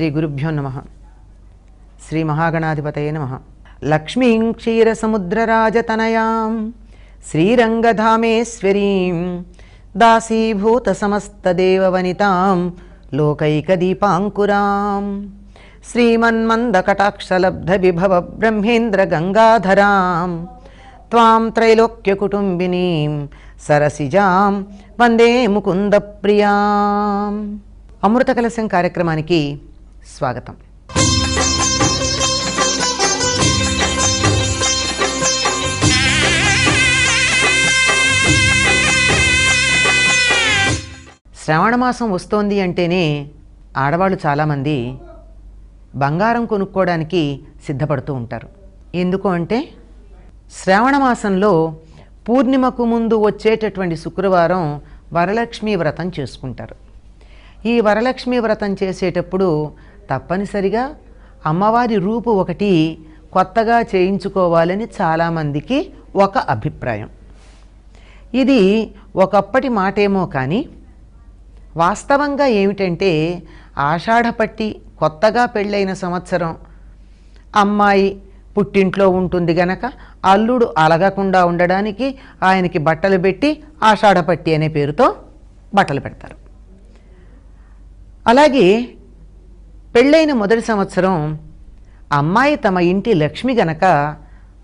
శ్రీ గురుభ్యో నమ. శ్రీ మహాగణాధిపతయ నమ. లక్ష్మీం క్షీరసముద్రరాజతనయాం శ్రీరంగధామేశ్వరీం దాసీభూత దాసీభూతసమస్తదేవవనితాం లోకైకదీపాంకురాం శ్రీమన్మందకటాక్షలబ్ధవిభవ బ్రహ్మేంద్ర గంగాధరాం త్వాం త్రైలోక్యకుటుంబినీం సరసిజాం వందే ముకుందప్రియాం. అమృత కలశం కార్యక్రమానికి స్వాగతం. శ్రావణ మాసం వస్తోంది అంటేనే ఆడవాళ్ళు చాలామంది బంగారం కొనుక్కోవడానికి సిద్ధపడుతూ ఉంటారు. ఎందుకు అంటే శ్రావణ మాసంలో పూర్ణిమకు ముందు వచ్చేటటువంటి శుక్రవారం వరలక్ష్మి వ్రతం చేసుకుంటారు. ఈ వరలక్ష్మి వ్రతం చేసేటప్పుడు తప్పనిసరిగా అమ్మవారి రూపు ఒకటి కొత్తగా చేయించుకోవాలని చాలామందికి ఒక అభిప్రాయం. ఇది ఒకప్పటి మాటేమో కానీ వాస్తవంగా ఏమిటంటే ఆషాఢపట్టి కొత్తగా పెళ్ళైన సంవత్సరం అమ్మాయి పుట్టింట్లో ఉంటుంది గనక అల్లుడు అలగకుండా ఉండడానికి ఆయనకి బట్టలు పెట్టి ఆషాఢపట్టి అనే పేరుతో బట్టలు పెడతారు. అలాగే పెళ్ళైన మొదటి సంవత్సరం అమ్మాయి తమ ఇంటి లక్ష్మి గనక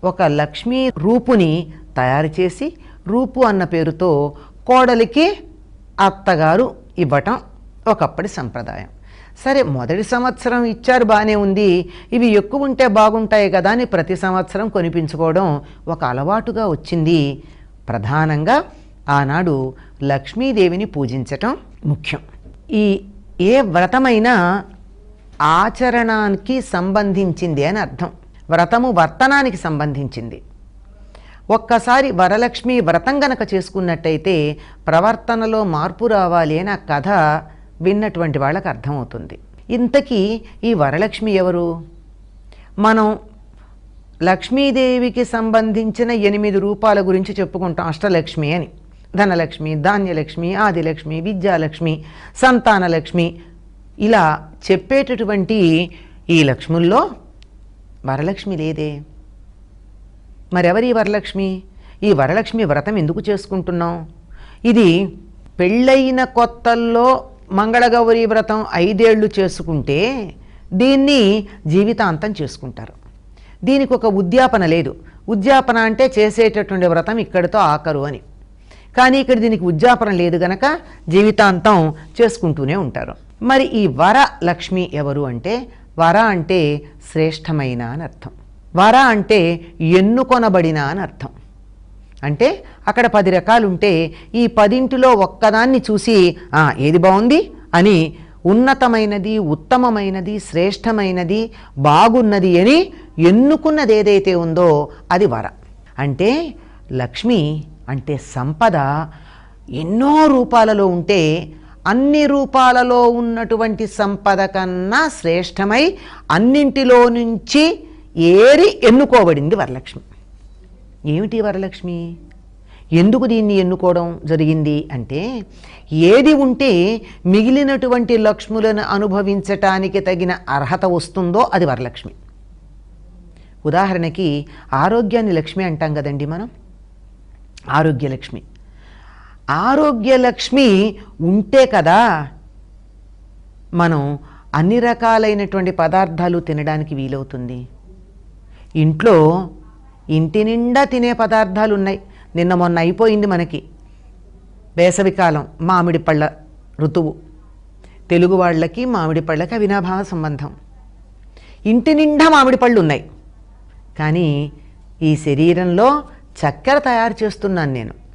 ఒక లక్ష్మీ రూపుని తయారు చేసి రూపు అన్న పేరుతో కోడలికి అత్తగారు ఇవ్వటం ఒకప్పటి సంప్రదాయం. సరే మొదటి సంవత్సరం ఇచ్చారు బాగానే ఉంది. ఇవి ఎక్కువ ఉంటే బాగుంటాయి కదా అని ప్రతి సంవత్సరం కొనిపించుకోవడం ఒక అలవాటుగా వచ్చింది. ప్రధానంగా ఆనాడు లక్ష్మీదేవిని పూజించటం ముఖ్యం. ఈ ఏ వ్రతమైనా ఆచరణానికి సంబంధించింది అని అర్థం. వ్రతము వర్తనానికి సంబంధించింది. ఒక్కసారి వరలక్ష్మి వ్రతం గనక చేసుకున్నట్టయితే ప్రవర్తనలో మార్పు రావాలి అని ఆ కథ విన్నటువంటి వాళ్ళకి అర్థమవుతుంది. ఇంతకీ ఈ వరలక్ష్మి ఎవరు? మనం లక్ష్మీదేవికి సంబంధించిన ఎనిమిది రూపాల గురించి చెప్పుకుంటాం. అష్టలక్ష్మి అని. ధనలక్ష్మి ధాన్యలక్ష్మి ఆదిలక్ష్మి విద్యాలక్ష్మి సంతానలక్ష్మి ఇలా చెప్పేటటువంటి ఈ లక్ష్ముల్లో వరలక్ష్మి లేదే. మరెవరి వరలక్ష్మి? ఈ వరలక్ష్మి వ్రతం ఎందుకు చేసుకుంటున్నాం? ఇది పెళ్ళైన కొత్తల్లో మంగళగౌరి వ్రతం ఐదేళ్ళు చేసుకుంటే దీన్ని జీవితాంతం చేసుకుంటారు. దీనికి ఒక ఉద్యాపన లేదు. ఉద్యాపన అంటే చేసేటటువంటి వ్రతం ఇక్కడితో ఆఖరు అని. కానీ ఇక్కడ దీనికి ఉద్యాపన లేదు గనక జీవితాంతం చేసుకుంటూనే ఉంటారు. మరి ఈ వర లక్ష్మి ఎవరు అంటే వర అంటే శ్రేష్టమైన అని అర్థం. వర అంటే ఎన్నుకొనబడిన అని అర్థం. అంటే అక్కడ పది రకాలు ఉంటే ఈ పదింటిలో ఒక్కదాన్ని చూసి ఏది బాగుంది అని ఉన్నతమైనది ఉత్తమమైనది శ్రేష్టమైనది బాగున్నది అని ఎన్నుకున్నది ఏదైతే ఉందో అది వర. అంటే లక్ష్మి అంటే సంపద ఎన్నో రూపాలలో ఉంటే అన్ని రూపాలలో ఉన్నటువంటి సంపద కన్నా శ్రేష్టమై అన్నింటిలో నుంచి ఏరి ఎన్నుకోబడింది వరలక్ష్మి. ఏమిటి వరలక్ష్మి? ఎందుకు దీన్ని ఎన్నుకోవడం జరిగింది అంటే ఏది ఉంటే మిగిలినటువంటి లక్ష్ములను అనుభవించటానికి తగిన అర్హత వస్తుందో అది వరలక్ష్మి. ఉదాహరణకి ఆరోగ్యాన్ని లక్ష్మి అంటాం కదండి మనం. ఆరోగ్యలక్ష్మి. ఆరోగ్యలక్ష్మి ఉంటే కదా మనం అన్ని రకాలైనటువంటి పదార్థాలు తినడానికి వీలవుతుంది. ఇంట్లో ఇంటి నిండా తినే పదార్థాలు ఉన్నాయి. నిన్న మొన్న అయిపోయింది మనకి. వేసవికాలం మామిడి పళ్ళ ఋతువు. తెలుగు వాళ్ళకి మామిడి పళ్ళకి అవినాభావ సంబంధం. ఇంటి నిండా మామిడి పళ్ళు ఉన్నాయి. కానీ ఈ శరీరంలో చక్కెర తయారు చేస్తున్నాను నేను.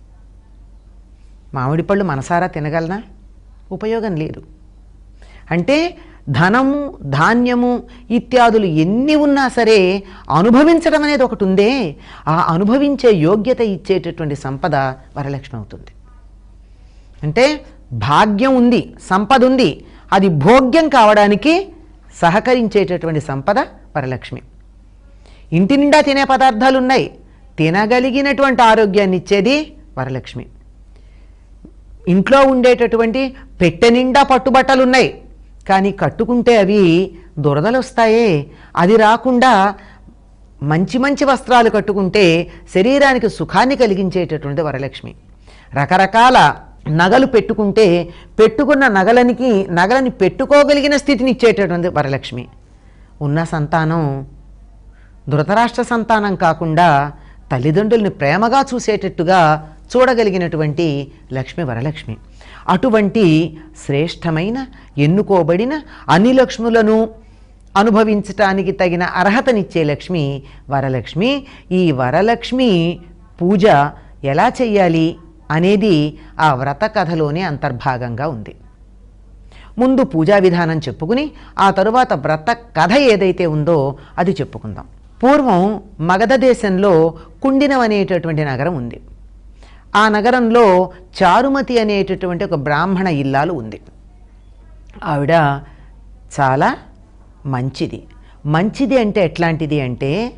మామిడి పళ్ళు మనసారా తినగలనా? ఉపయోగం లేదు. అంటే ధనము ధాన్యము ఇత్యాదులు ఎన్ని ఉన్నా సరే అనుభవించడం అనేది ఒకటి ఉందే. ఆ అనుభవించే యోగ్యత ఇచ్చేటటువంటి సంపద వరలక్ష్మి అవుతుంది. అంటే భాగ్యం ఉంది సంపద ఉంది అది భోగ్యం కావడానికి సహకరించేటటువంటి సంపద వరలక్ష్మి. ఇంటి నిండా తినే పదార్థాలు ఉన్నాయి తినగలిగినటువంటి ఆరోగ్యాన్ని ఇచ్చేది వరలక్ష్మి. ఇంట్లో ఉండేటటువంటి పెట్టె నిండా పట్టుబట్టలు ఉన్నాయి కానీ కట్టుకుంటే అవి దురదలు వస్తాయే అది రాకుండా మంచి మంచి వస్త్రాలు కట్టుకుంటే శరీరానికి సుఖాన్ని కలిగించేటటువంటి వరలక్ష్మి. రకరకాల నగలు పెట్టుకుంటే పెట్టుకున్న నగలనికి నగలని పెట్టుకోగలిగిన స్థితిని ఇచ్చేటటువంటి వరలక్ష్మి. ఉన్న సంతానం ధృతరాష్ట్ర సంతానం కాకుండా తల్లిదండ్రుల్ని ప్రేమగా చూసేటట్టుగా చూడగలిగినటువంటి లక్ష్మి వరలక్ష్మి. అటువంటి శ్రేష్టమైన ఎన్నుకోబడిన అన్ని లక్ష్ములను అనుభవించటానికి తగిన అర్హతనిచ్చే లక్ష్మి వరలక్ష్మి. ఈ వరలక్ష్మి పూజ ఎలా చెయ్యాలి అనేది ఆ వ్రత కథలోనే అంతర్భాగంగా ఉంది. ముందు పూజా విధానం చెప్పుకుని ఆ తరువాత వ్రత కథ ఏదైతే ఉందో అది చెప్పుకుందాం. పూర్వం మగధ దేశంలో కుండినం అనేటటువంటి నగరం ఉంది. ఆ నగరంలో చారుమతి అనేటటువంటి ఒక బ్రాహ్మణ ఇల్లాలు ఉంది. ఆవిడ చాలా మంచిది. మంచిది అంటే ఎట్లాంటిది అంటే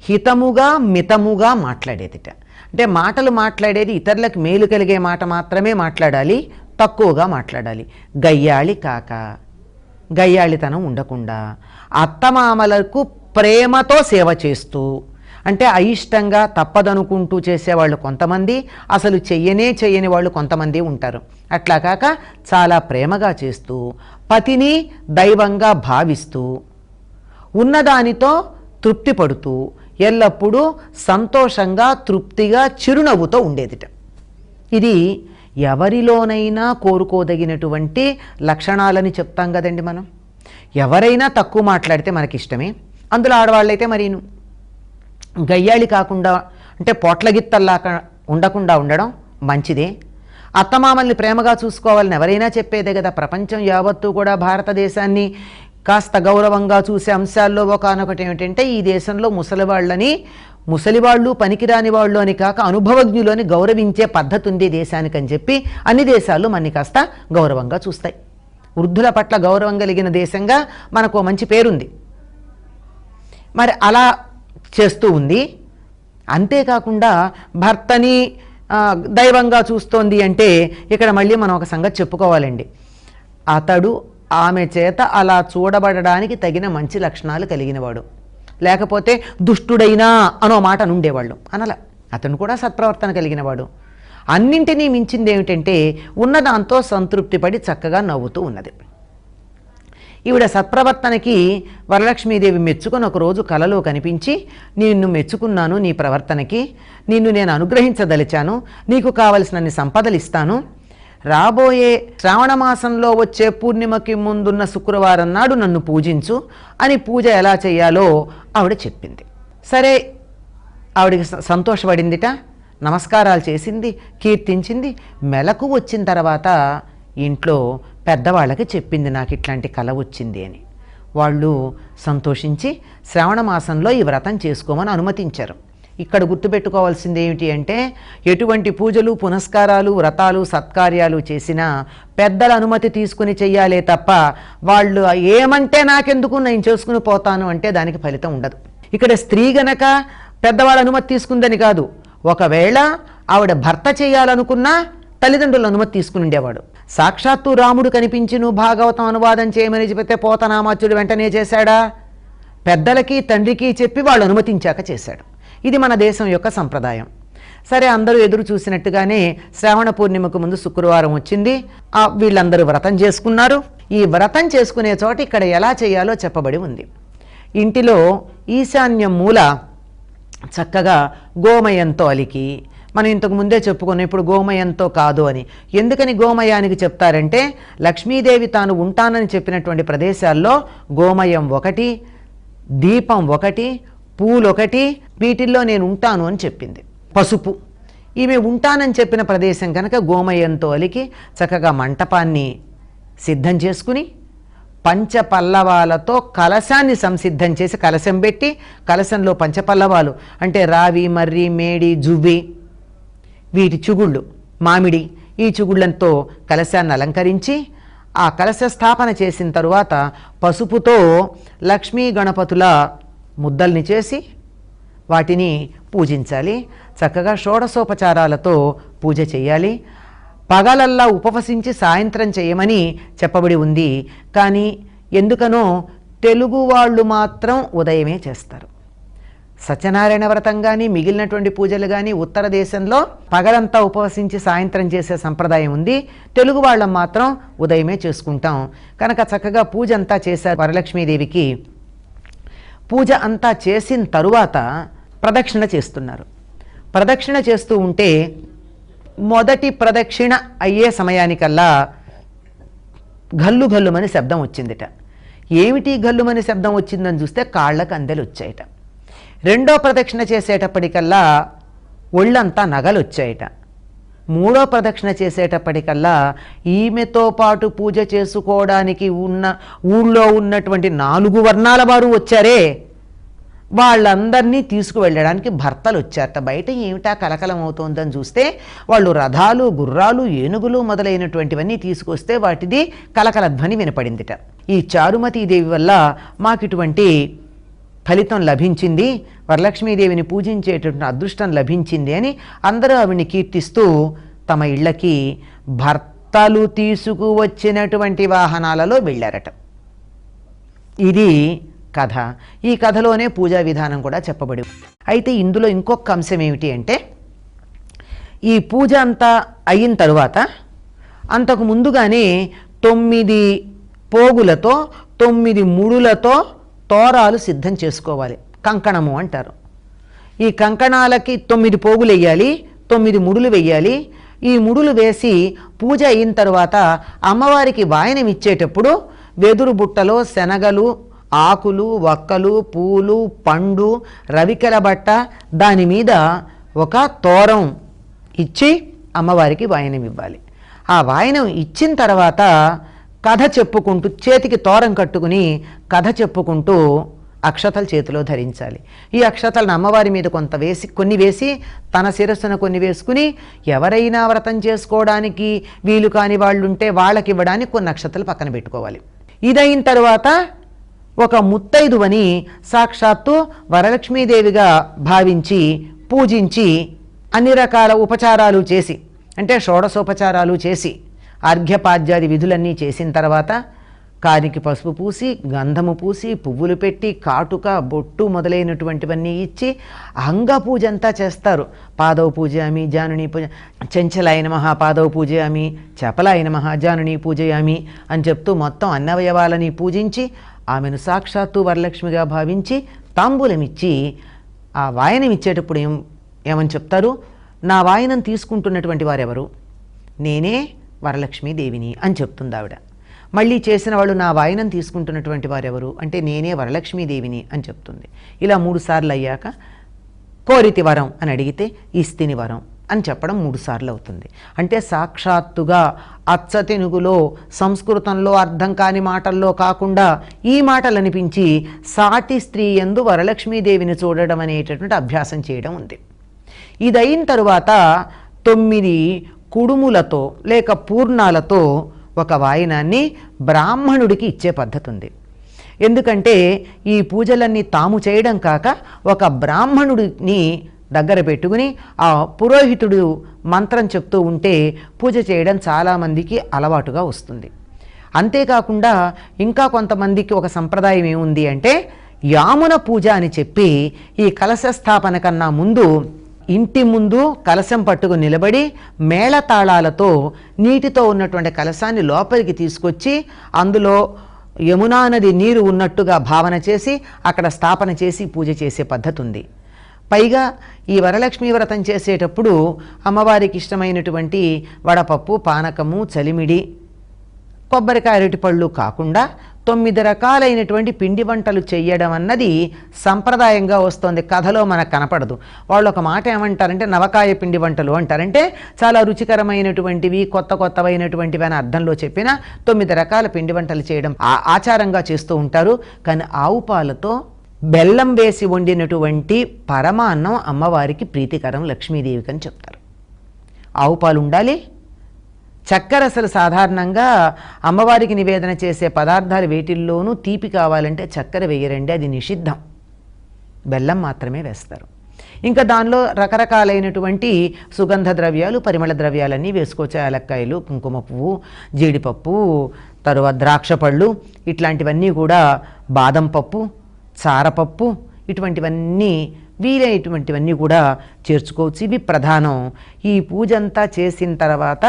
హితముగా మితముగా మాట్లాడేదిట. అంటే మాటలు మాట్లాడేది ఇతరులకు మేలు కలిగే మాట మాత్రమే మాట్లాడాలి తక్కువగా మాట్లాడాలి. గయ్యాళి కాక గయ్యాళితనం ఉండకుండా అత్తమామలకు ప్రేమతో సేవ చేస్తూ అంటే అయిష్టంగా తప్పదనుకుంటూ చేసేవాళ్ళు కొంతమంది అసలు చెయ్యనే చెయ్యని వాళ్ళు కొంతమంది ఉంటారు. అట్లా కాక చాలా ప్రేమగా చేస్తూ పతిని దైవంగా భావిస్తూ ఉన్నదానితో తృప్తి పడుతూ ఎల్లప్పుడూ సంతోషంగా తృప్తిగా చిరునవ్వుతో ఉండేదిట. ఇది ఎవరిలోనైనా కోరుకోదగినటువంటి లక్షణాలని చెప్తాం కదండి మనం. ఎవరైనా తక్కువ మాట్లాడితే మనకిష్టమే. అందులో ఆడవాళ్ళైతే మరీను. గయ్యాళి కాకుండా అంటే పొట్లగిత్తల్లాక ఉండకుండా ఉండడం మంచిదే. అత్తమామల్ని ప్రేమగా చూసుకోవాలని ఎవరైనా చెప్పేదే కదా ప్రపంచం యావత్తు కూడా భారతదేశాన్ని కాస్త గౌరవంగా చూసే అంశాల్లో ఒకనొకటి ఏమిటంటే ఈ దేశంలో ముసలివాళ్ళని ముసలివాళ్ళు పనికిరాని వాళ్ళు అని కాక అనుభవజ్ఞులని గౌరవించే పద్ధతి ఉంది దేశానికి అని చెప్పి అన్ని దేశాలు మనని కాస్త గౌరవంగా చూస్తాయి. వృద్ధుల పట్ల గౌరవం కలిగిన దేశంగా మనకు మంచి పేరుంది. మరి అలా చేస్తూ ఉంది. అంతేకాకుండా భర్తని దైవంగా చూస్తోంది అంటే ఇక్కడ మళ్ళీ మనం ఒక సంగతి చెప్పుకోవాలండి. అతడు ఆమె చేత అలా చూడబడడానికి తగిన మంచి లక్షణాలు కలిగినవాడు. లేకపోతే దుష్టుడైనా అనో మాట నుండేవాళ్ళు అనలా. అతను కూడా సత్ప్రవర్తన కలిగినవాడు. అన్నింటినీ మించింది ఏమిటంటే ఉన్నదాంతో సంతృప్తిపడి చక్కగా నవ్వుతూ ఉన్నది. ఈవిడ సత్ప్రవర్తనకి వరలక్ష్మీదేవి మెచ్చుకొని ఒకరోజు కలలో కనిపించి నిన్ను మెచ్చుకున్నాను నీ ప్రవర్తనకి నిన్ను నేను అనుగ్రహించదలిచాను నీకు కావలసినన్ని సంపదలు ఇస్తాను. రాబోయే శ్రావణ మాసంలో వచ్చే పూర్ణిమకి ముందున్న శుక్రవారం నాడు నన్ను పూజించు అని పూజ ఎలా చేయాలో ఆవిడ చెప్పింది. సరే ఆవిడకి సంతోషపడిందిట. నమస్కారాలు చేసింది కీర్తించింది. మెలకు వచ్చిన తర్వాత ఇంట్లో పెద్దవాళ్ళకి చెప్పింది నాకు ఇట్లాంటి కల వచ్చింది అని. వాళ్ళు సంతోషించి శ్రావణ మాసంలో ఈ వ్రతం చేసుకోమని అనుమతించారు. ఇక్కడ గుర్తుపెట్టుకోవాల్సింది ఏమిటి అంటే ఎటువంటి పూజలు పునస్కారాలు వ్రతాలు సత్కార్యాలు చేసినా పెద్దల అనుమతి తీసుకుని చెయ్యాలే తప్ప వాళ్ళు ఏమంటే నాకెందుకు నేను చేసుకుని పోతాను అంటే దానికి ఫలితం ఉండదు. ఇక్కడ స్త్రీ గనక పెద్దవాళ్ళ అనుమతి తీసుకుందని కాదు. ఒకవేళ ఆవిడ భర్త చేయాలనుకున్నా తల్లిదండ్రుల అనుమతి తీసుకుని ఉండేవాడు. సాక్షాత్తు రాముడు కనిపించిను భాగవతం అనువాదం చేయమని చెబితే పోతనామాచుడు వెంటనే చేశాడా? పెద్దలకి తండ్రికి చెప్పి వాళ్ళు అనుమతించాక చేశాడు. ఇది మన దేశం యొక్క సంప్రదాయం. సరే అందరూ ఎదురు చూసినట్టుగానే శ్రావణ పూర్ణిమకు ముందు శుక్రవారం వచ్చింది. ఆ వీళ్ళందరూ వ్రతం చేసుకున్నారు. ఈ వ్రతం చేసుకునే చోట ఇక్కడ ఎలా చేయాలో చెప్పబడి ఉంది. ఇంటిలో ఈశాన్య మూల చక్కగా గోమయంతో అలికి మనం ఇంతకు ముందే చెప్పుకున్నాం ఇప్పుడు గోమయంతో కాదు అని. ఎందుకని గోమయానికి చెప్తారంటే లక్ష్మీదేవి తాను ఉంటానని చెప్పినటువంటి ప్రదేశాల్లో గోమయం ఒకటి దీపం ఒకటి పూలు ఒకటి వీటిల్లో నేను ఉంటాను అని చెప్పింది. పసుపు. ఈమె ఉంటానని చెప్పిన ప్రదేశం కనుక గోమయంతో అలికి చక్కగా మంటపాన్ని సిద్ధం చేసుకుని పంచపల్లవాలతో కలశాన్ని సంసిద్ధం చేసి కలశం పెట్టి కలశంలో పంచపల్లవాలు అంటే రావి మర్రి మేడి జువ్వి వీటి చుగుళ్ళు. మామిడి ఈ చుగుళ్ళంతో కలశాన్ని అలంకరించి ఆ కలశ స్థాపన చేసిన తరువాత పసుపుతో లక్ష్మీ గణపతుల ముద్దల్ని చేసి వాటిని పూజించాలి. చక్కగా షోడశోపచారాలతో పూజ చేయాలి. పగలల్లా ఉపవసించి సాయంత్రం చేయమని చెప్పబడి ఉంది. కానీ ఎందుకనో తెలుగు వాళ్ళు మాత్రం ఉదయమే చేస్తారు. సత్యనారాయణ వ్రతం కానీ మిగిలినటువంటి పూజలు కానీ ఉత్తర దేశంలో పగలంతా ఉపవసించి సాయంత్రం చేసే సంప్రదాయం ఉంది. తెలుగు వాళ్ళం మాత్రం ఉదయమే చేసుకుంటాం. కనుక చక్కగా పూజ అంతా చేశారు వరలక్ష్మీదేవికి. పూజ అంతా చేసిన తరువాత ప్రదక్షిణ చేస్తున్నారు. ప్రదక్షిణ చేస్తూ ఉంటే మొదటి ప్రదక్షిణ అయ్యే సమయానికల్లా గల్లు గల్లుమని శబ్దం వచ్చిందిట. ఏమిటి గల్లుమని శబ్దం వచ్చిందని చూస్తే కాళ్ళకు అందెలు వచ్చాయట రెండో ప్రదక్షిణ చేసేటప్పటికల్లా ఒళ్ళంతా నగలు వచ్చాయట మూడో ప్రదక్షిణ చేసేటప్పటికల్లా ఈమెతో పాటు పూజ చేసుకోవడానికి ఉన్న ఊళ్ళో ఉన్నటువంటి నాలుగు వర్ణాల వారు వచ్చారే. వాళ్ళందరినీ తీసుకువెళ్ళడానికి భర్తలు వచ్చారట బయట ఏమిటా కలకలం అవుతోందని చూస్తే వాళ్ళు రథాలు గుర్రాలు ఏనుగులు మొదలైనటువంటివన్నీ తీసుకొస్తే వాటిది కలకల ధ్వని వినపడిందిట. ఈ చారుమతీదేవి వల్ల మాకు ఇటువంటి ఫలితం లభించింది వరలక్ష్మీదేవిని పూజించేటటువంటి అదృష్టం లభించింది అని అందరూ ఆవిడ్ని కీర్తిస్తూ తమ ఇళ్ళకి భర్తలు తీసుకువచ్చినటువంటి వాహనాలలో వెళ్ళారట. ఇది కథ. ఈ కథలోనే పూజా విధానం కూడా చెప్పబడి అయితే ఇందులో ఇంకొక అంశం ఏమిటి అంటే ఈ పూజ అంతా అయిన తరువాత అంతకు ముందుగానే తొమ్మిది పోగులతో తొమ్మిది ముడులతో తోరాలు సిద్ధం చేసుకోవాలి. కంకణము అంటారు. ఈ కంకణాలకి తొమ్మిది పోగులు వేయాలి తొమ్మిది ముడులు వెయ్యాలి ఈ ముడులు వేసి పూజ అయిన తర్వాత అమ్మవారికి వాయనం ఇచ్చేటప్పుడు వెదురు బుట్టలో శనగలు ఆకులు వక్కలు పూలు పండు రవికెల బట్ట దాని మీద ఒక తోరం ఇచ్చి అమ్మవారికి వాయనం ఇవ్వాలి. ఆ వాయనం ఇచ్చిన తర్వాత కథ చెప్పుకుంటూ చేతికి తోరం కట్టుకుని కథ చెప్పుకుంటూ అక్షతలు చేతిలో ధరించాలి. ఈ అక్షతలను అమ్మవారి మీద కొంత వేసి కొన్ని వేసి తన శిరస్సును కొన్ని వేసుకుని ఎవరైనా వ్రతం చేసుకోవడానికి వీలు కాని వాళ్ళు ఉంటే వాళ్ళకి ఇవ్వడానికి కొన్ని అక్షతలు పక్కన పెట్టుకోవాలి. ఇదైన తర్వాత ఒక ముత్తైదువని సాక్షాత్తు వరలక్ష్మీదేవిగా భావించి పూజించి అన్ని రకాల ఉపచారాలు చేసి అంటే షోడశోపచారాలు చేసి అర్ఘ్యపాద్యాది విధులన్నీ చేసిన తర్వాత కారికి పసుపు పూసి గంధము పూసి పువ్వులు పెట్టి కాటుక బొట్టు మొదలైనటువంటివన్నీ ఇచ్చి అంగ పూజ అంతా చేస్తారు. పాదవ పూజయామి జానుని పూజ చెంచలాయన మహా పాదవ పూజయామి చపలాయన మహా జానుని పూజయామి అని చెప్తూ మొత్తం అన్నవయవాలని పూజించి ఆమెను సాక్షాత్తు వరలక్ష్మిగా భావించి తాంబూలమిచ్చి ఆ వాయనమిచ్చేటప్పుడు ఏం ఏమని చెప్తారు? నా వాయనం తీసుకుంటున్నటువంటి వారెవరు? నేనే వరలక్ష్మీదేవిని అని చెప్తుంది ఆవిడ మళ్ళీ చేసిన వాళ్ళు నా వాయనం తీసుకుంటున్నటువంటి వారెవరు? అంటే నేనే వరలక్ష్మీదేవిని అని చెప్తుంది. ఇలా మూడు సార్లు అయ్యాక కోరితి వరం అని అడిగితే ఇస్తిని వరం అని చెప్పడం మూడు సార్లు అవుతుంది. అంటే సాక్షాత్తుగా అచ్చతెనుగులో సంస్కృతంలో అర్థం కాని మాటల్లో కాకుండా ఈ మాటలు అనిపించి సాటి స్త్రీ ఎందు వరలక్ష్మీదేవిని చూడడం అనేటటువంటి అభ్యాసం చేయడం ఉంది. ఇదైన తరువాత తొమ్మిది కుడుములతో లేక పూర్ణాలతో ఒక వాయనాన్ని బ్రాహ్మణుడికి ఇచ్చే పద్ధతి ఉంది ఎందుకంటే ఈ పూజలన్నీ తాము చేయడం కాక ఒక బ్రాహ్మణుడిని దగ్గర పెట్టుకుని ఆ పురోహితుడు మంత్రం చెప్తూ ఉంటే పూజ చేయడం చాలామందికి అలవాటుగా వస్తుంది. అంతేకాకుండా ఇంకా కొంతమందికి ఒక సంప్రదాయం ఏముంది అంటే యామున పూజ అని చెప్పి ఈ కలశ స్థాపన కన్నా ముందు ఇంటి ముందు కలశం పట్టుకుని నిలబడి మేళతాళాలతో నీటితో ఉన్నటువంటి కలశాన్ని లోపలికి తీసుకొచ్చి అందులో యమునా నది నీరు ఉన్నట్టుగా భావన చేసి అక్కడ స్థాపన చేసి పూజ చేసే పద్ధతి ఉంది పైగా ఈ వరలక్ష్మీ వ్రతం చేసేటప్పుడు అమ్మవారికి ఇష్టమైనటువంటి వడపప్పు పానకము చలిమిడి కొబ్బరికాయ అరటిపళ్ళు కాకుండా తొమ్మిది రకాలైనటువంటి పిండి వంటలు చేయడం అన్నది సంప్రదాయంగా వస్తుంది. కథలో మనకు కనపడదు. వాళ్ళు ఒక మాట ఏమంటారంటే నవకాయ పిండి వంటలు అంటారంటే చాలా రుచికరమైనటువంటివి కొత్త కొత్తవైనటువంటివి అని అర్థంలో చెప్పిన తొమ్మిది రకాల పిండి వంటలు చేయడం ఆ ఆచారంగా చేస్తూ ఉంటారు. కానీ ఆవు పాలతో బెల్లం వేసి వండినటువంటి పరమాన్నం అమ్మవారికి ప్రీతికరం లక్ష్మీదేవికి అని చెప్తారు. ఆవు పాలు ఉండాలి చక్కెర అసలు సాధారణంగా అమ్మవారికి నివేదన చేసే పదార్థాలు వేటిల్లోనూ తీపి కావాలంటే చక్కెర వేయరండి అది నిషిద్ధం. బెల్లం మాత్రమే వేస్తారు. ఇంకా దానిలో రకరకాలైనటువంటి సుగంధ ద్రవ్యాలు పరిమళ ద్రవ్యాలన్నీ వేసుకోవచ్చు. యాలక్కాయలు కుంకుమ పువ్వు జీడిపప్పు తరువాత ద్రాక్ష పళ్ళు ఇట్లాంటివన్నీ కూడా బాదం పప్పు చారపప్పు ఇటువంటివన్నీ వీలైనటువంటివన్నీ కూడా చేర్చుకోవచ్చు. ఇవి ప్రధానం. ఈ పూజ అంతా చేసిన తర్వాత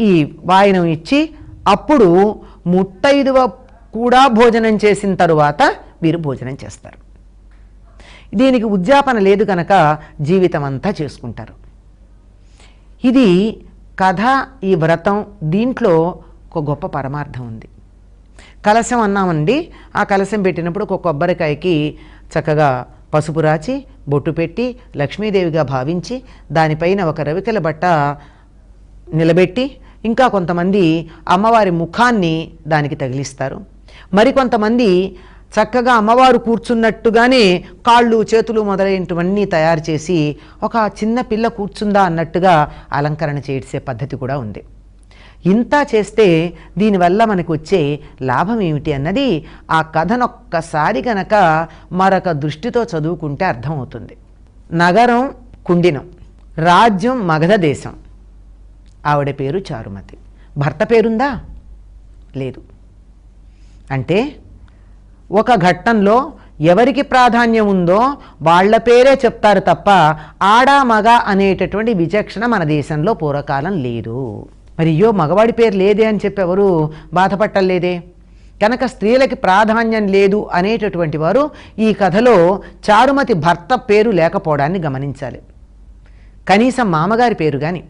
ఈ వాయనం ఇచ్చి అప్పుడు ముత్తైదువ కూడా భోజనం చేసిన తరువాత వీరు భోజనం చేస్తారు. దీనికి ఉద్యాపన లేదు కనుక జీవితం అంతా చేసుకుంటారు. ఇది కథ ఈ వ్రతం దీంట్లో ఒక గొప్ప పరమార్థం ఉంది. కలశం అన్నామండి. ఆ కలశం పెట్టినప్పుడు ఒక కొబ్బరికాయకి చక్కగా పసుపు రాచి బొట్టు పెట్టి లక్ష్మీదేవిగా భావించి దానిపైన ఒక రవికల బట్ట నిలబెట్టి ఇంకా కొంతమంది అమ్మవారి ముఖాన్ని దానికి తగిలిస్తారు. మరికొంతమంది చక్కగా అమ్మవారు కూర్చున్నట్టుగానే కాళ్ళు చేతులు మొదలైనటువన్నీ తయారు చేసి ఒక చిన్న పిల్ల కూర్చుందా అన్నట్టుగా అలంకరణ చేసే పద్ధతి కూడా ఉంది. ఇంత చేస్తే దీనివల్ల మనకు వచ్చే లాభం ఏమిటి అన్నది ఆ కథనొక్కసారి గనక మరొక దృష్టితో చదువుకుంటే అర్థమవుతుంది. నగరం కుండినం. రాజ్యం మగధ దేశం. ఆవిడ పేరు చారుమతి. భర్త పేరుందా? లేదు. అంటే ఒక ఘట్టంలో ఎవరికి ప్రాధాన్యం ఉందో వాళ్ళ పేరే చెప్తారు తప్ప ఆడా మగ అనేటటువంటి విచక్షణ మన దేశంలో పూర్వకాలం లేదు. మరి అయ్యో మగవాడి పేరు లేదే అని చెప్పి ఎవరు బాధపట్టలేదే కనుక స్త్రీలకి ప్రాధాన్యం లేదు అనేటటువంటి వారు ఈ కథలో చారుమతి భర్త పేరు లేకపోవడాన్ని గమనించాలి. కనీసం మామగారి పేరు కానీ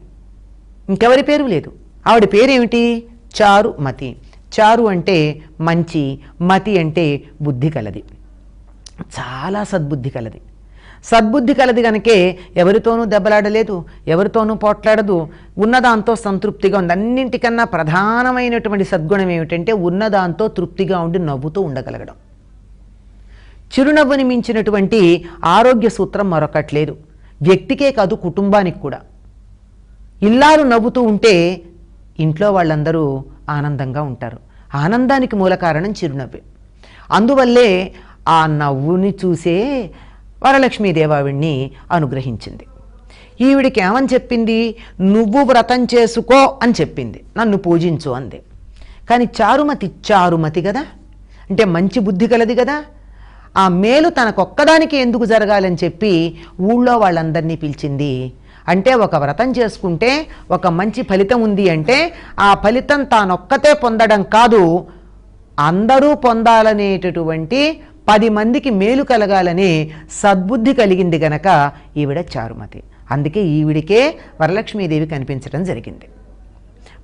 ఇంకెవరి పేరు లేదు. ఆవిడ పేరేమిటి? చారు మతి. చారు అంటే మంచి మతి అంటే బుద్ధి కలది. చాలా సద్బుద్ధి కలది. సద్బుద్ధి కలది కనుకే ఎవరితోనూ దెబ్బలాడలేదు ఎవరితోనూ పోట్లాడదు. ఉన్నదాంతో సంతృప్తిగా ఉంది. అన్నింటికన్నా ప్రధానమైనటువంటి సద్గుణం ఏమిటంటే ఉన్నదాంతో తృప్తిగా ఉండి నవ్వుతూ ఉండగలగడం. చిరునవ్వుని మించినటువంటి ఆరోగ్య సూత్రం మరొకట్లేదు వ్యక్తికే కాదు కుటుంబానికి కూడా. ఇల్లారు నవ్వుతూ ఉంటే ఇంట్లో వాళ్ళందరూ ఆనందంగా ఉంటారు. ఆనందానికి మూల కారణం చిరునవ్వే. అందువల్లే ఆ నవ్వుని చూసే వరలక్ష్మీదేవావిడ్ని అనుగ్రహించింది. ఈవిడికి ఏమని చెప్పింది? నువ్వు వ్రతం చేసుకో అని చెప్పింది. నన్ను పూజించు అంది. కానీ చారుమతి చారుమతి కదా అంటే మంచి బుద్ధి కలది కదా ఆ మేలు తనకొక్కదానికి ఎందుకు జరగాలని చెప్పి ఊళ్ళో వాళ్ళందరినీ పిలిచింది అంటే ఒక వ్రతం చేసుకుంటే ఒక మంచి ఫలితం ఉంది అంటే ఆ ఫలితం తానొక్కతే పొందడం కాదు అందరూ పొందాలనేటటువంటి పది మందికి మేలు కలగాలని సద్బుద్ధి కలిగింది గనక ఈవిడ చారుమతి. అందుకే ఈవిడికే వరలక్ష్మీదేవి కనిపించడం జరిగింది.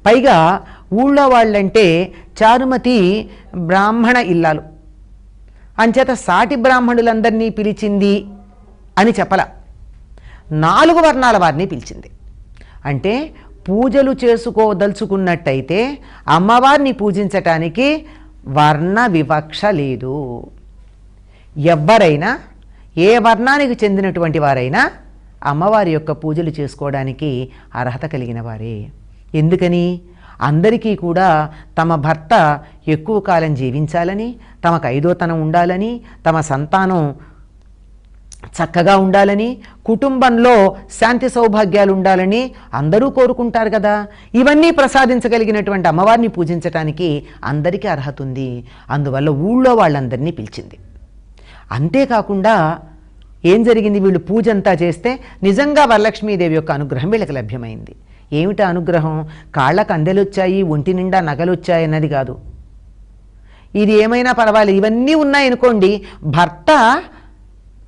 పైగా ఊళ్ళో వాళ్ళంటే చారుమతి బ్రాహ్మణ ఇల్లాలు. అంచేత సాటి బ్రాహ్మణులందరినీ పిలిచింది అని చెప్పల. నాలుగు వర్ణాల వారిని పిలిచింది. అంటే పూజలు చేసుకోదలుచుకున్నట్టయితే అమ్మవారిని పూజించటానికి వర్ణ వివక్ష లేదు. ఎవ్వరైనా ఏ వర్ణానికి చెందినటువంటి వారైనా అమ్మవారి యొక్క పూజలు చేసుకోవడానికి అర్హత కలిగిన వారే. ఎందుకని? అందరికీ కూడా తమ భర్త ఎక్కువ కాలం జీవించాలని తమకు ఐదోతనం ఉండాలని తమ సంతానం చక్కగా ఉండాలని కుటుంబంలో శాంతి సౌభాగ్యాలు ఉండాలని అందరూ కోరుకుంటారు కదా. ఇవన్నీ ప్రసాదించగలిగినటువంటి అమ్మవారిని పూజించటానికి అందరికీ అర్హత ఉంది. అందువల్ల ఊళ్ళో వాళ్ళందరినీ పిలిచింది. అంతేకాకుండా ఏం జరిగింది? వీళ్ళు పూజ అంతా చేస్తే నిజంగా వరలక్ష్మీదేవి యొక్క అనుగ్రహం వీళ్ళకి లభ్యమైంది. ఏమిటి అనుగ్రహం? కాళ్ళకు అందెలొచ్చాయి ఒంటి నిండా నగలొచ్చాయి అన్నది కాదు. ఇది ఏమైనా పర్వాలేదు. ఇవన్నీ ఉన్నాయనుకోండి భర్త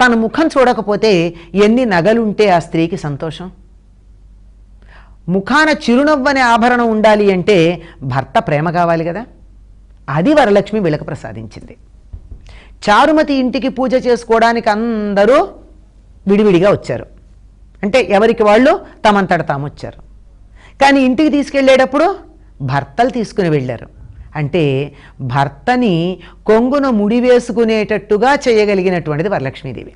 తన ముఖం చూడకపోతే ఎన్ని నగలుంటే ఆ స్త్రీకి సంతోషం? ముఖాన చిరునవ్వనే ఆభరణం ఉండాలి అంటే భర్త ప్రేమ కావాలి కదా? అది వరలక్ష్మి విలక ప్రసాదించింది. చారుమతి ఇంటికి పూజ చేసుకోవడానికి అందరూ విడివిడిగా వచ్చారు. అంటే ఎవరికి వాళ్ళు? తమంతట తాము వచ్చారు కానీ ఇంటికి తీసుకెళ్ళేటప్పుడు భర్తలు తీసుకుని వెళ్ళారు. అంటే భర్తని కొంగున ముడివేసుకునేటట్టుగా చేయగలిగినటువంటిది వరలక్ష్మీదేవి.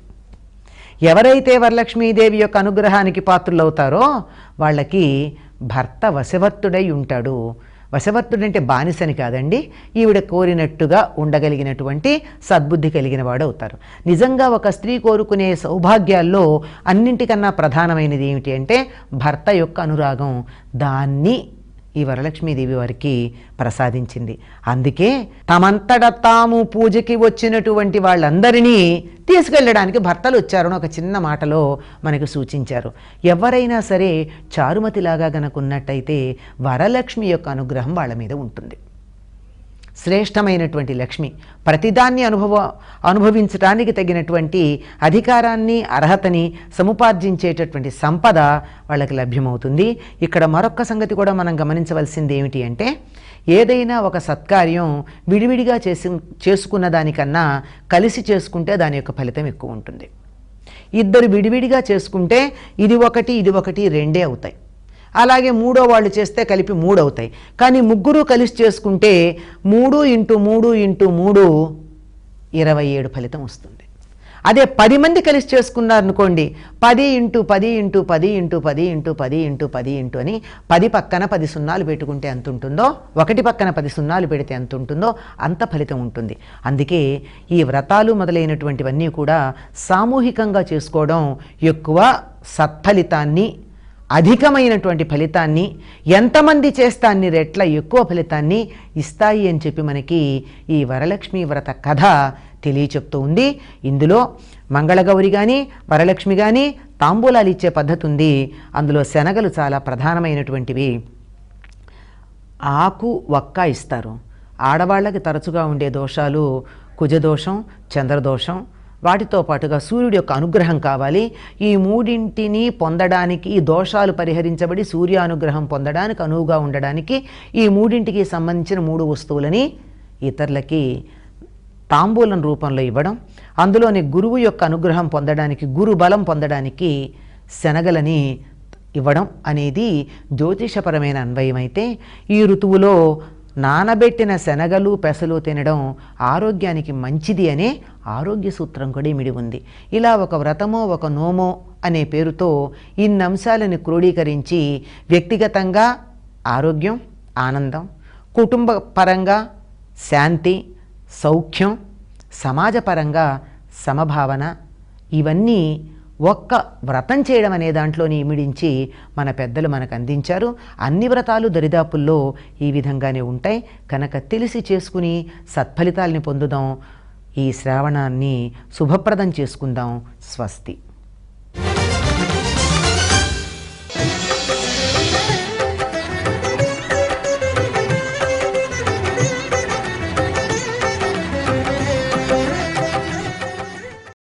ఎవరైతే వరలక్ష్మీదేవి యొక్క అనుగ్రహానికి పాత్రులవుతారో వాళ్ళకి భర్త వశవర్తుడై ఉంటాడు. వశవర్తుడంటే బానిసని కాదండి. ఈవిడ కోరినట్టుగా ఉండగలిగినటువంటి సద్బుద్ధి కలిగిన వాడు అవుతారు. నిజంగా ఒక స్త్రీ కోరుకునే సౌభాగ్యాల్లో అన్నింటికన్నా ప్రధానమైనది ఏమిటి అంటే భర్త యొక్క అనురాగం. దాన్ని ఈ వరలక్ష్మీదేవి వారికి ప్రసాదించింది. అందుకే తమంతట తాము పూజకి వచ్చినటువంటి వాళ్ళందరినీ తీసుకెళ్ళడానికి భర్తలు వచ్చారని ఒక చిన్న మాటలో మనకు సూచించారు. ఎవరైనా సరే చారుమతిలాగా గనకున్నట్టయితే వరలక్ష్మి యొక్క అనుగ్రహం వాళ్ళ మీద ఉంటుంది. శ్రేష్టమైనటువంటి లక్ష్మి. ప్రతిదాన్ని అనుభవ అనుభవించడానికి తగినటువంటి అధికారాన్ని అర్హతని సముపార్జించేటటువంటి సంపద వాళ్ళకి లభ్యమవుతుంది. ఇక్కడ మరొక్క సంగతి కూడా మనం గమనించవలసింది ఏమిటి అంటే ఏదైనా ఒక సత్కార్యం విడివిడిగా చేసి చేసుకున్న దానికన్నా కలిసి చేసుకుంటే దాని యొక్క ఫలితం ఎక్కువ ఉంటుంది. ఇద్దరు విడివిడిగా చేసుకుంటే ఇది ఒకటి ఇది ఒకటి రెండే అవుతాయి. అలాగే మూడో వాళ్ళు చేస్తే కలిపి మూడు అవుతాయి కానీ ముగ్గురు కలిసి చేసుకుంటే మూడు ఇంటూ మూడు ఇంటూ మూడు ఇరవై ఏడు ఫలితం వస్తుంది. అదే పది మంది కలిసి చేసుకున్నారనుకోండి పది ఇంటూ పది ఇంటూ పది ఇంటూ పది ఇంటూ పది ఇంటూ పది ఇంటూ అని పది పక్కన పది సున్నాలు పెట్టుకుంటే ఎంత ఉంటుందో ఒకటి పక్కన పది సున్నాలు పెడితే ఎంత ఉంటుందో అంత ఫలితం ఉంటుంది. అందుకే ఈ వ్రతాలు మొదలైనటువంటివన్నీ కూడా సామూహికంగా చేసుకోవడం ఎక్కువ సత్ఫలితాన్ని అధికమైనటువంటి ఫలితాన్ని ఎంతమంది చేస్తే అన్ని రెట్ల ఎక్కువ ఫలితాన్ని ఇస్తాయి అని చెప్పి మనకి ఈ వరలక్ష్మి వ్రత కథ తెలియచెప్తూ ఉంది. ఇందులో మంగళగౌరి కానీ వరలక్ష్మి కానీ తాంబూలాలు ఇచ్చే పద్ధతి ఉంది. అందులో శనగలు చాలా ప్రధానమైనటువంటివి. ఆకు వక్క ఇస్తారు. ఆడవాళ్ళకి తరచుగా ఉండే దోషాలు కుజదోషం చంద్రదోషం వాటితో పాటుగా సూర్యుడి యొక్క అనుగ్రహం కావాలి. ఈ మూడింటిని పొందడానికి ఈ దోషాలు పరిహరించబడి సూర్యానుగ్రహం పొందడానికి అనువుగా ఉండడానికి ఈ మూడింటికి సంబంధించిన మూడు వస్తువులని ఇతరులకి తాంబూలం రూపంలో ఇవ్వడం అందులోని గురువు యొక్క అనుగ్రహం పొందడానికి గురు బలం పొందడానికి శనగలని ఇవ్వడం అనేది జ్యోతిషపరమైన అన్వయం అయితే ఈ ఋతువులో నానబెట్టిన శనగలు పెసలు తినడం ఆరోగ్యానికి మంచిది అనే ఆరోగ్య సూత్రం కూడా ఇమిడి ఉంది. ఇలా ఒక వ్రతమో ఒక నోమో అనే పేరుతో ఇన్ని అంశాలను క్రోడీకరించి వ్యక్తిగతంగా ఆరోగ్యం ఆనందం కుటుంబ పరంగా శాంతి సౌఖ్యం సమాజపరంగా సమభావన ఇవన్నీ ఒక్క వ్రతం చేయడం అనే దాంట్లోని ఇమిడించి మన పెద్దలు మనకు అందించారు. అన్ని వ్రతాలు దరిదాపుల్లో ఈ విధంగానే ఉంటాయి. కనుక తెలిసి చేసుకుని సత్ఫలితాల్ని పొందుదాం. ఈ శ్రావణాన్ని శుభప్రదం చేసుకుందాం. స్వస్తి.